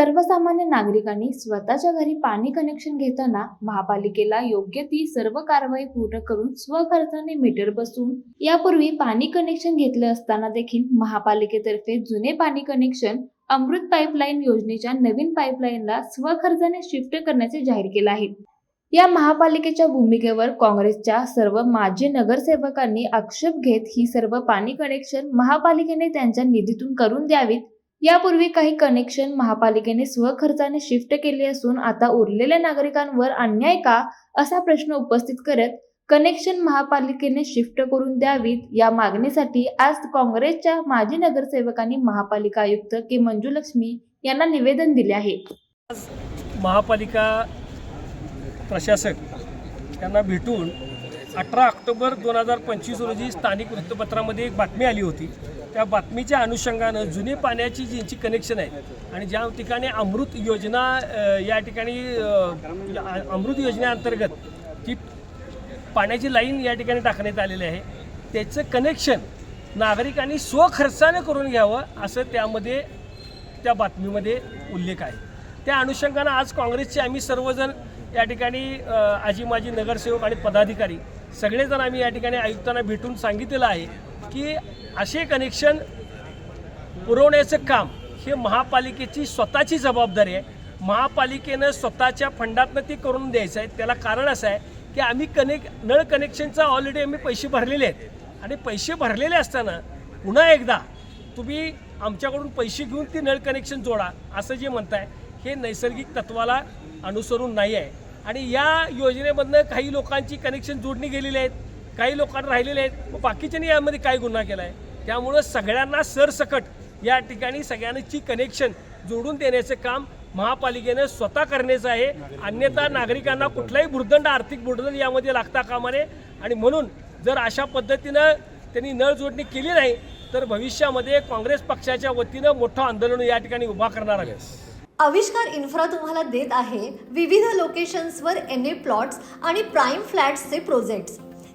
सर्वसामान्य नागरिकांनी स्वतःच्या घरी पाणी कनेक्शन घेताना महापालिकेला योग्य ती सर्व कारवाई पूर्ण करून स्वखर्चाने मीटर बसून यापूर्वी पाणी कनेक्शन घेतले असताना देखील महापालिकेतर्फे जुने पाणी कनेक्शन अमृत पाईपलाईन योजनेच्या नवीन पाईपलाईनला स्वखर्चाने शिफ्ट करण्याचे जाहीर केले आहे. या महापालिकेच्या भूमिकेवर काँग्रेसच्या सर्व माजी नगरसेवकांनी आक्षेप घेत ही सर्व पाणी कनेक्शन महापालिकेने त्यांच्या निधीतून करून द्यावीत यापूर्वी काही कनेक्शन महापालिकेने स्वखर्चाने शिफ्ट केले असून आता उरलेल्या नागरिकांवर अन्याय का असा प्रश्न उपस्थित करत कनेक्शन महापालिकेने शिफ्ट करून द्यावीत या मागणीसाठी आज काँग्रेसच्या माजी नगरसेवकांनी महापालिका आयुक्त के मंजुलक्ष्मी यांना निवेदन दिले आहे. महापालिका प्रशासक यांना भेटून अठरा ऑक्टोबर दोन हजार पंचवीस रोजी स्थानिक वृत्तपत्रामध्ये एक बातमी आली होती. त्या बातमीच्या अनुषंगानं जुने पाण्याची ज्यांची कनेक्शन आहे आणि ज्या ठिकाणी अमृत योजना या ठिकाणी अमृत योजनेअंतर्गत जी पाण्याची लाईन या ठिकाणी टाकण्यात आलेली आहे त्याचं कनेक्शन नागरिकांनी स्वखर्चाने करून घ्यावं असं त्यामध्ये त्या बातमीमध्ये उल्लेख आहे. त्या अनुषंगानं आज काँग्रेसचे आम्ही सर्वजण या ठिकाणी आजी माजी नगरसेवक आणि पदाधिकारी सगळेजण आम्ही या ठिकाणी आयुक्तांना भेटून सांगितलेलं आहे. की असे कनेक्शन पुरवण्याचं काम हे महापालिकेची स्वतःची जबाबदारी आहे. महापालिकेनं स्वतःच्या फंडातनं ते करून द्यायचं आहे. त्याला कारण असं आहे की आम्ही कनेक् नळ कनेक्शनचा ऑलरेडी आम्ही पैसे भरलेले आहेत. आणि पैसे भरलेले असताना पुन्हा एकदा तुम्ही आमच्याकडून पैसे घेऊन ती नळ कनेक्शन जोडा असं जे म्हणताय हे नैसर्गिक तत्वाला अनुसरून नाही आहे. आणि या योजनेमधनं काही लोकांची कनेक्शन जोडणी गेलेली आहेत. काही लोकांना राहिलेले आहेत. मग बाकीच्यांनी यामध्ये काय गुन्हा केला आहे त्यामुळं सगळ्यांना सरसकट या ठिकाणी सगळ्यांची कनेक्शन जोडून देण्याचं काम महापालिकेनं स्वतः करण्याचं आहे. अन्यथा नागरिकांना कुठलाही भुर्दंड आर्थिक भुर्दंड यामध्ये लागता कामा नये. आणि म्हणून जर अशा पद्धतीनं त्यांनी नळ जोडणी केली नाही तर भविष्यामध्ये काँग्रेस पक्षाच्या वतीनं मोठं आंदोलन या ठिकाणी उभा करणार आहे आविष्कार इन्फ्रा तुम्हाला देत आहे विविध लोकेशन्सवर एन ए प्लॉट्स आणि प्राईम फ्लॅट्सचे प्रोजेक्ट्स